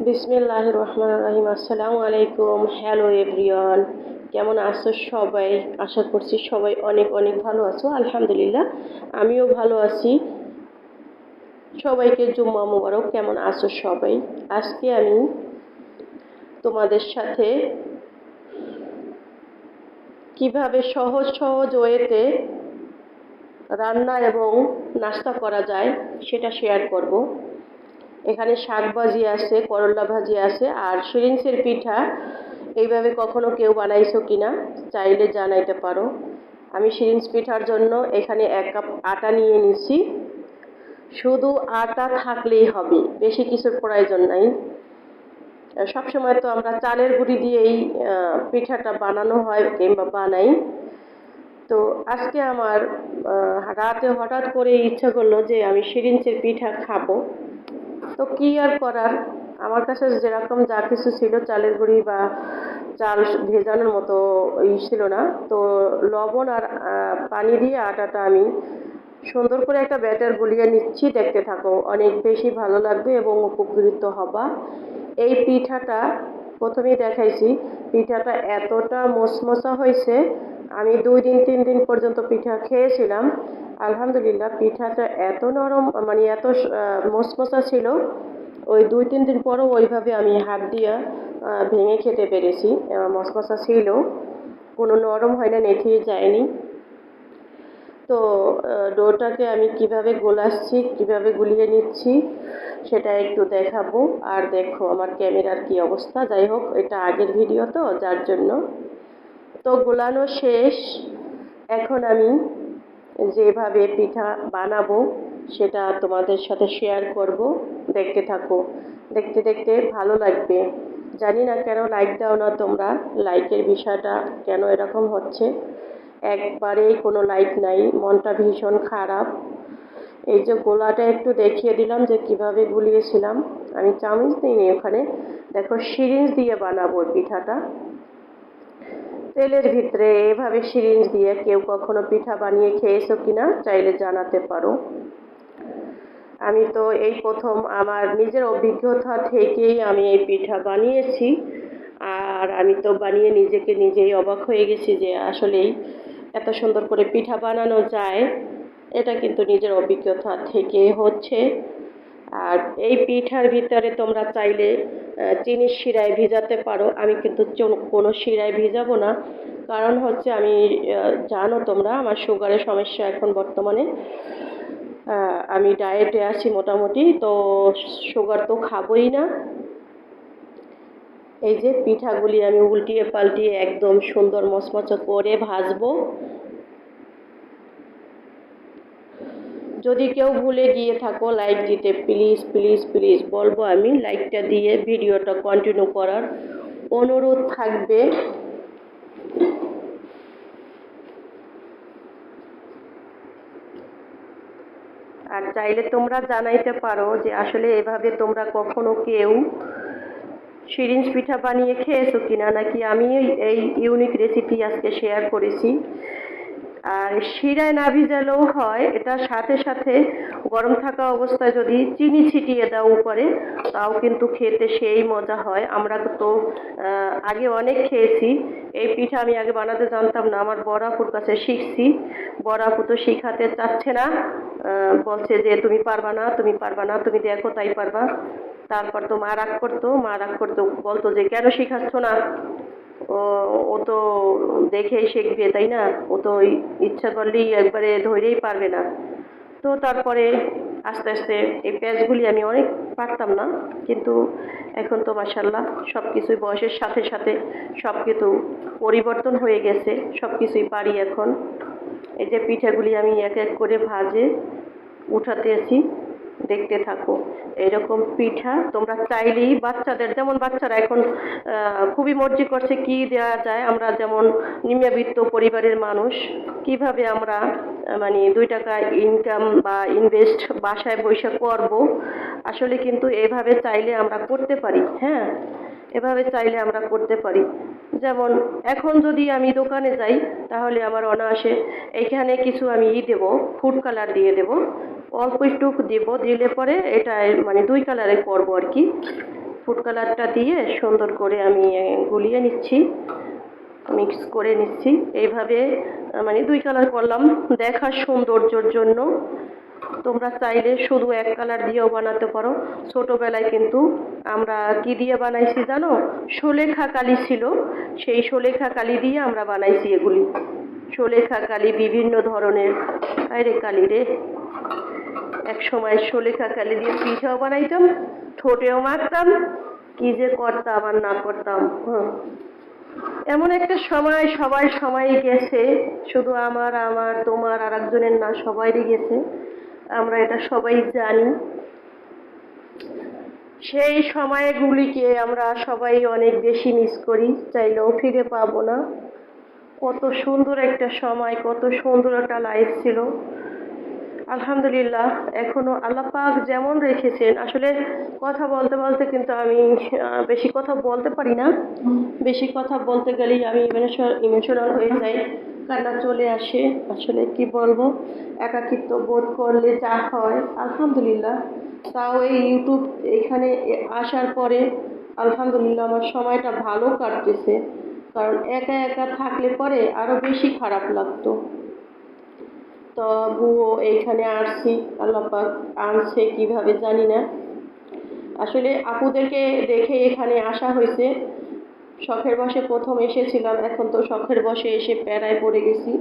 বিসমিল্লাহ রহমান রাহিম আসসালামু আলাইকুম হ্যালো এভরিওয়ান কেমন আছো সবাই? আশা করছি সবাই অনেক অনেক ভালো আছো। আলহামদুলিল্লাহ, আমিও ভালো আছি। সবাইকে জুম্মা মুবারক। কেমন আছো সবাই? আজকে আমি তোমাদের সাথে কীভাবে সহজ সহজ ওয়েতে রান্না এবং নাস্তা করা যায় সেটা শেয়ার করব। এখানে শাক ভাজি আছে, করলা ভাজি আছে, আর সিরিঞ্চের পিঠা এইভাবে কখনো কেউ বানাইছো কিনা চাইলে জানাইতে পারো। আমি সিরিঞ্জ পিঠার জন্য এখানে এক কাপ আটা নিয়ে নিছি। শুধু আটা থাকলেই হবে, বেশি কিছুর প্রয়োজন নাই। সবসময় তো আমরা চালের গুঁড়ি দিয়েই পিঠাটা বানানো হয় কিংবা বানাই। তো আজকে আমার রাতে হঠাৎ করে ইচ্ছা করল যে আমি সিরিঞ্চের পিঠা খাব। তো কী আর করার? আমার কাছে যেরকম যা কিছু ছিল, চালের গুঁড়ি বা চাল ভেজানোর মতো ই ছিল না। তো লবণ আর পানি দিয়ে আটাটা আমি সুন্দর করে একটা ব্যাটার গুলিয়ে নিচ্ছি, দেখতে থাকো। অনেক বেশি ভালো লাগবে এবং উপকৃত হবা। এই পিঠাটা প্রথমেই দেখাইছি। পিঠাটা এতটা মশমশা হয়েছে আমি দুই দিন, তিন দিন পর্যন্ত পিঠা খেয়েছিলাম। আলহামদুলিল্লাহ, পিঠাটা এত নরম মানে এত মশমশা ছিল। ওই দুই, তিন দিন পরও ওইভাবে আমি হাত দিয়ে ভেঙে খেতে পেরেছি। মশমশা ছিল। কোনো নরম হয় না নেথিয়ে যায়নি। তো ডোটাকে আমি কীভাবে গোলাচ্ছি, কীভাবে গুলিয়ে নিচ্ছি, সেটা একটু দেখাবো। আর দেখো, আমার ক্যামেরার কি অবস্থা। যাই হোক, এটা আগের ভিডিও তো, যার জন্য। তো গোলানো শেষ। এখন আমি যেভাবে পিঠা বানাবো, সেটা তোমাদের সাথে শেয়ার করব। দেখতে থাকো। দেখতে দেখতে ভালো লাগবে। জানি না কেন লাইক দাও না তোমরা। লাইকের বিষয়টা কেন এরকম হচ্ছে? একবারেই কোনো লাইক নাই। মনটা ভীষণ খারাপ। এই যে গোলাটা একটু দেখিয়ে দিলাম যে কীভাবে গুলিয়েছিলাম। আমি চামিচ দিইনি ওখানে। দেখো, সিরিঞ্জ দিয়ে বানাবো পিঠাটা। তেলের ভিতরে এভাবে সিরিঞ্জ দিয়ে কেউ কখনো পিঠা বানিয়ে খেয়েছো কিনা চাইলে জানাতে পারো। আমি তো এই প্রথম আমার নিজের অভিজ্ঞতা থেকেই আমি এই পিঠা বানিয়েছি। আর আমি তো বানিয়ে নিজেকে নিজেই অবাক হয়ে গেছি যে আসলেই এত সুন্দর করে পিঠা বানানো যায়। এটা কিন্তু নিজের অভিজ্ঞতা থেকে হচ্ছে। আর এই পিঠার ভিতরে তোমরা চাইলে চিনির শিরায় ভিজাতে পারো। আমি কিন্তু কোনো শিরায় ভিজাবো না। কারণ হচ্ছে আমি জানো তোমরা, আমার সুগারের সমস্যা এখন বর্তমানে। আমি ডায়েটে আছি মোটামুটি, তো সুগার তো খাবোই না। এই যে পিঠাগুলি আমি উল্টিয়ে পাল্টিয়ে একদম সুন্দর মচমচো করে ভাজবো। যদি কেউ ভুলে গিয়ে থাকো লাইক দিতে প্লিজ প্লিজ প্লিজ বলব আমি লাইকটা দিয়ে ভিডিওটা কন্টিনিউ করার অনুরোধ থাকবে। আর চাইলে তোমরা জানাইতে পারো যে আসলে এভাবে তোমরা কখনো কেউ সিরিঞ্জ পিঠা বানিয়ে খেয়েছো কিনা, নাকি আমি এই ইউনিক রেসিপি আজকে শেয়ার করেছি। আর শিরায় না ভিজালেও হয়, এটা সাথে সাথে গরম থাকা অবস্থায় যদি চিনি ছিটিয়ে দাও উপরে, তাও কিন্তু খেতে সেই মজা হয়। আমরা তো আগে অনেক খেয়েছি। এই পিঠা আমি আগে বানাতে জানতাম না, আমার বড়াপুর কাছে শিখছি। বড়াপু তো শিখাতে চাচ্ছে না। বলছে যে, তুমি পারবা না, তুমি পারবা না, তুমি দেখো তাই পারবা। তারপর তো মা রাগ করতো, মা রাগ করতো, বলতো যে, কেন শিখাচ্ছ না? ও তো দেখেই শিখবে, তাই না? ও তো ইচ্ছা করলেই একবারে ধরেই পারবে না। তো তারপরে আস্তে আস্তে এই প্যাচগুলি আমি অনেক পারতাম না, কিন্তু এখন তো মাসাল্লাহ সব কিছুই বয়সের সাথে সাথে সব কিছু পরিবর্তন হয়ে গেছে সব কিছুই পারি এখন। এই যে পিঠাগুলি আমি এক এক করে ভাজে উঠাতে আছি। দেখতে থাকো। এরকম পিঠা তোমরা চাইলেই বাচ্চাদের যেমন বাচ্চারা এখন খুবই মর্জি করছে কি দেওয়া যায়। আমরা যেমন নিম্নবিত্ত পরিবারের মানুষ, কীভাবে আমরা মানে দুই টাকা ইনকাম বা ইনভেস্ট বাসায় বসে করব, আসলে কিন্তু এভাবে চাইলে আমরা করতে পারি হ্যাঁ? এভাবে চাইলে আমরা করতে পারি। যেমন, এখন যদি আমি দোকানে যাই, তাহলে আমার অনায়াসে এইখানে কিছু আমি ই দেবো ফুড কালার দিয়ে দেবো। অল্প একটু দেব, দিলে পরে এটা মানে দুই কালারে করব আর কি। ফুড কালারটা দিয়ে সুন্দর করে আমি গুলিয়ে নিচ্ছি। মিক্স করে নিচ্ছি। এইভাবে মানে দুই কালার করলাম। দেখার সৌন্দর্যর জন্য। তোমরা চাইলে শুধু এক কালার দিয়েও বানাতে পারো। ছোটোবেলায় কিন্তু আমরা কি দিয়ে বানাইছি জানো? সুলেখা কালি ছিল। সেই সুলেখা কালি দিয়ে আমরা বানাইছি এগুলি। সুলেখা কালি বিভিন্ন ধরনের। আরে কালি রে। এক সময় সুলেখা কালি দিয়ে পিঠাও বানাইতাম, ঠোঁটেও মারতাম কি যে করতাম আর না করতাম এমন একটা সময় সবাই সময় গেছে, শুধু আমার আমার, তোমার আর একজনের না, সবাইরই গেছে। আমরা এটা সবাই জানি। সেই সময়গুলিকে আমরা সবাই অনেক বেশি মিস করি, চাইলেও ফিরে পাবো না। কত সুন্দর একটা সময়, কত সুন্দর একটা লাইফ ছিল। আলহামদুলিল্লাহ, এখনও আল্লাহ পাক যেমন রেখেছেন, আসলে কথা বলতে বলতে কিন্তু আমি বেশি কথা বলতে পারি না। বেশি কথা বলতে গেলেই আমি ইমোশনাল হয়ে যাই, কান্না চলে আসে, আসলে কি বলব? একাকিত্ব বোধ করলে যা হয়, আলহামদুলিল্লাহ। তাও এই ইউটিউব এখানে আসার পরে, আলহামদুলিল্লাহ আমার সময়টা ভালো কাটতেছে। কারণ একা একা থাকলে পরে আরও বেশি খারাপ লাগতো। তবুও এইখানে আসছি আল্লাপাক আনছে কীভাবে জানি না। আসলে আপুদেরকে দেখে এখানে আসা হয়েছে। শখের বসে প্রথম এসেছিলাম, এখন তো শখের বসে এসে প্যারায় পড়ে গেছি।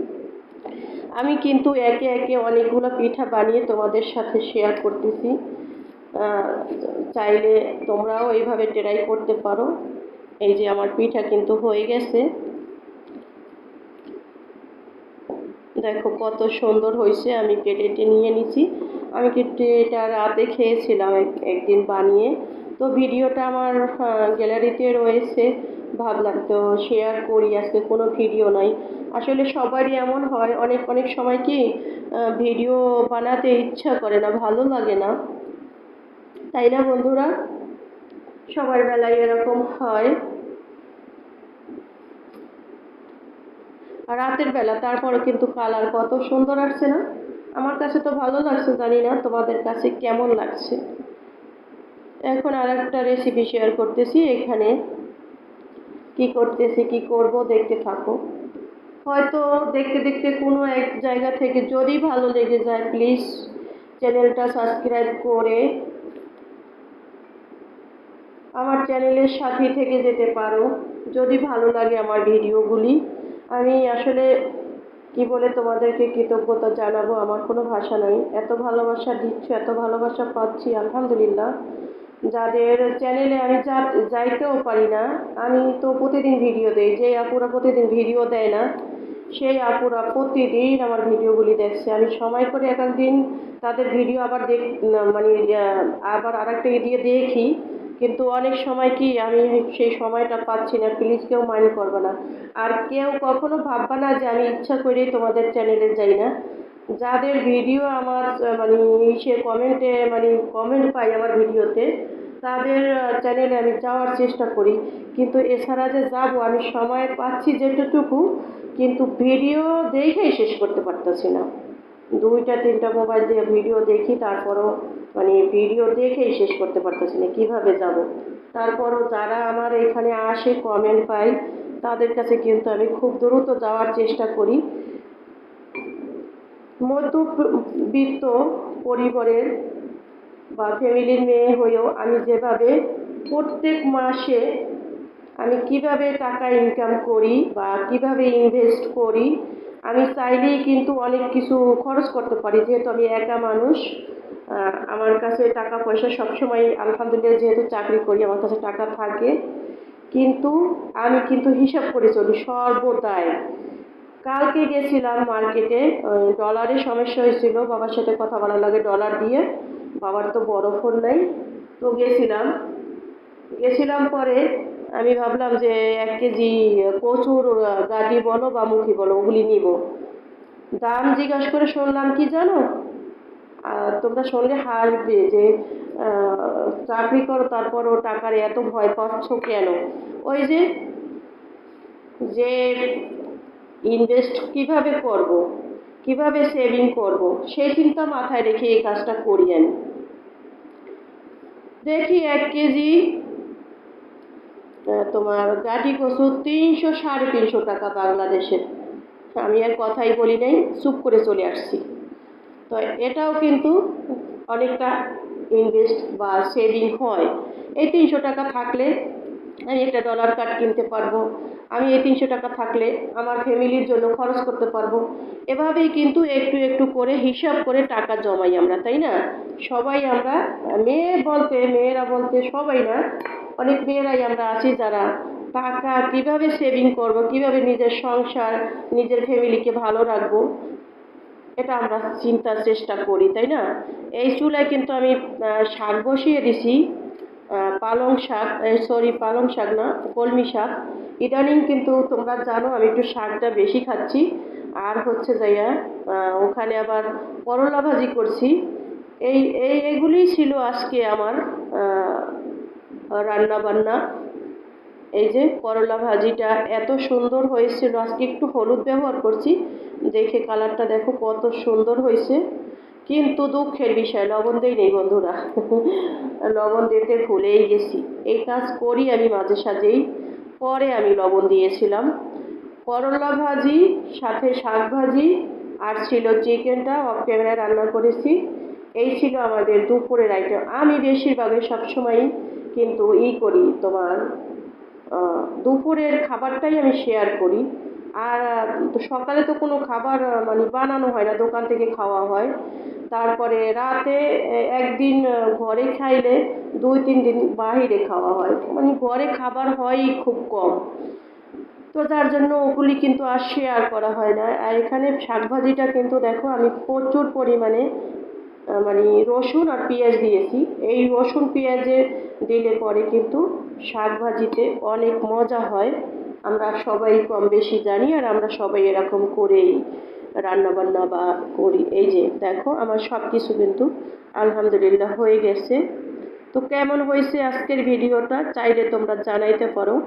আমি কিন্তু একে একে অনেকগুলো পিঠা বানিয়ে তোমাদের সাথে শেয়ার করতেছি। চাইলে তোমরাও এইভাবে ট্রাই করতে পারো। এই যে আমার পিঠা কিন্তু হয়ে গেছে। দেখো কত সুন্দর হয়েছে। আমি কেটে নিয়ে নিছি। আমি কেটে এটা রাতে খেয়েছিলাম এক- একদিন বানিয়ে। তো ভিডিওটা আমার গ্যালারিতে রয়েছে। ভাবলাম তো শেয়ার করি, আজকে কোনো ভিডিও নাই। আসলে সবারই এমন হয়, অনেক অনেক সময় কি ভিডিও বানাতে ইচ্ছা করে না, ভালো লাগে না। তাই না বন্ধুরা? সবার বেলায় এরকম হয়। আর রাতের বেলা তারপরে কিন্তু কালার কত সুন্দর আসছে না? আমার কাছে তো ভালো লাগছে, জানি না তোমাদের কাছে কেমন লাগছে। এখন আর একটা রেসিপি শেয়ার করতেছি, এখানে কি করতেছি, কি করব, দেখতে থাকো। হয়তো দেখতে দেখতে কোনো এক জায়গা থেকে যদি ভালো লেগে যায় প্লিজ চ্যানেলটা সাবস্ক্রাইব করে আমার চ্যানেলের সাথে থেকে যেতে পারো। যদি ভালো লাগে আমার ভিডিওগুলি আমি আসলে কি বলে তোমাদেরকে কৃতজ্ঞতা জানাব? আমার কোনো ভাষা নাই। এত ভালোবাসা দিচ্ছ, এত ভালোবাসা পাচ্ছি, আলহামদুলিল্লাহ। যাদের চ্যানেলে আমি যা, যাইতেও পারি না, আমি তো প্রতিদিন ভিডিও দেই। যে আপুরা প্রতিদিন ভিডিও দেয় না, সেই আপুরা প্রতিদিন আমার ভিডিওগুলি দেখছে। আমি সময় করে এক একদিন তাদের ভিডিও আবার দেখ মানে আবার আরেকটা ই দিয়ে দেখি। কিন্তু অনেক সময় কি আমি সেই সময়টা পাচ্ছি না প্লিজ কেউ মাইন্ড করবে না। আর কেউ কখনো ভাববে না যে আমি ইচ্ছা করেই তোমাদের চ্যানেলে যাই না। যাদের ভিডিও আমার মানে সে কমেন্টে মানে কমেন্ট পাই আমার ভিডিওতে তাদের চ্যানেলে আমি যাওয়ার চেষ্টা করি। কিন্তু এছাড়া যে যাব, আমি সময় পাচ্ছি যেটুকু, কিন্তু ভিডিও দেখেই শেষ করতে পারতেছি না। দুইটা, তিনটা মোবাইল দিয়ে ভিডিও দেখি, তারপরও মানে ভিডিও দেখেই শেষ করতে পারতেছি না, কীভাবে যাব? তারপরও যারা আমার এখানে আসে কমেন্ট পাই তাদের কাছে কিন্তু আমি খুব দ্রুত যাওয়ার চেষ্টা করি। মধ্যবিত্ত পরিবারের বা ফ্যামিলির মেয়ে হয়েও আমি যেভাবে প্রত্যেক মাসে আমি কীভাবে টাকা ইনকাম করি বা কীভাবে ইনভেস্ট করি আমি চাইলেই কিন্তু অনেক কিছু খরচ করতে পারি, যেহেতু আমি একা মানুষ। আমার কাছে টাকা পয়সা সবসময়, আলহামদুলিল্লাহ, যেহেতু চাকরি করি, আমার কাছে টাকা থাকে। কিন্তু আমি কিন্তু হিসাব করে চলি সর্বদাই। কালকে গেছিলাম মার্কেটে ডলারে সমস্যা হয়েছিল, বাবার সাথে কথা বলার লাগে ডলার দিয়ে, বাবার তো বড় ফোন নেই। তো গেছিলাম। গেছিলাম পরে আমি ভাবলাম যে এক কেজি কচুর গাটি বলো বা মুখি বলো, ওগুলি নিব। দাম জিজ্ঞাসা করে শুনলাম, কি জানো? আর তোমরা শুনলে হাসবে যে চাকরি করো তারপরও টাকার এত ভয় পাচ্ছ কেন? ওই যে যে ইনভেস্ট কীভাবে করব, কীভাবে সেভিং করব সেই চিন্তা মাথায় রেখে এই কাজটা করি আমি। দেখি এক কেজি তোমার গাটি কচু তিনশো, সাড়ে তিনশো টাকা বাংলাদেশের আমি আর কথাই বলি নাই, চুপ করে চলে আসছি। তো এটাও কিন্তু অনেকটা ইনভেস্ট বা সেভিং হয়। এই তিনশো টাকা থাকলে আমি একটা ডলার কার্ড কিনতে পারব। আমি এই তিনশো টাকা থাকলে আমার ফ্যামিলির জন্য খরচ করতে পারব। এভাবেই কিন্তু একটু একটু করে হিসাব করে টাকা জমাই আমরা, তাই না? সবাই আমরা, মেয়ে বলতে, মেয়েরা বলতে সবাই না অনেক মেয়েরাই আমরা আছি যারা টাকা কীভাবে সেভিং করব, কীভাবে নিজের সংসার, নিজের ফ্যামিলিকে ভালো রাখব, এটা আমরা চিন্তার চেষ্টা করি, তাই না? এই চুলায় কিন্তু আমি শাক বসিয়ে দিছি পালং শাক সরি পালং শাক না, কলমি শাক। ইদানিং কিন্তু তোমরা জানো আমি একটু শাকটা বেশি খাচ্ছি। আর হচ্ছে যাইয়া ওখানে আবার করলা ভাজি করছি। এই এই, এগুলিই ছিল আজকে আমার রান্না বান্না এই যে করলা ভাজিটা এত সুন্দর হয়েছিল। আজকে একটু হলুদ ব্যবহার করছি। দেখে কালারটা দেখো কত সুন্দর হয়েছে। কিন্তু দুঃখের বিষয়, লবণ দেই নেই বন্ধুরা। লবণ দিতে ভুলেই গেছি। এই কাজ করি আমি মাঝে সাঝেই। পরে আমি লবণ দিয়েছিলাম। করলা ভাজি, সাথে শাক ভাজি, আর ছিল চিকেনটা অফ ক্যামেরায় রান্না করেছি। এই ছিল আমাদের দুপুরের আইটেম আমি বেশিরভাগই সবসময়ই কিন্তু ই করি তোমার দুপুরের খাবারটাই আমি শেয়ার করি। আর সকালে তো কোনো খাবার মানে বানানো হয় না, দোকান থেকে খাওয়া হয়। তারপরে রাতে একদিন ঘরে খাইলে দুই, তিন দিন বাইরে খাওয়া হয়। মানে ঘরে খাবার হয়ই খুব কম। তো তার জন্য ওগুলি কিন্তু আর শেয়ার করা হয় না। আর এখানে শাকভাজিটা কিন্তু দেখো, আমি প্রচুর পরিমাণে মানে রসুন আর পেঁয়াজ দিয়েছি। এই রসুন পেঁয়াজে দিলে পরে কিন্তু শাক ভাজিতে অনেক মজা হয়। আমরা সবাই কম বেশি জানি আর আমরা সবাই এরকম করেই রান্নাবান্না বা করি। এই যে দেখো, আমার সব কিছু কিন্তু আলহামদুলিল্লাহ হয়ে গেছে। তো কেমন হয়েছে আজকের ভিডিওটা? চাইলে তোমরা জানাইতে পারো।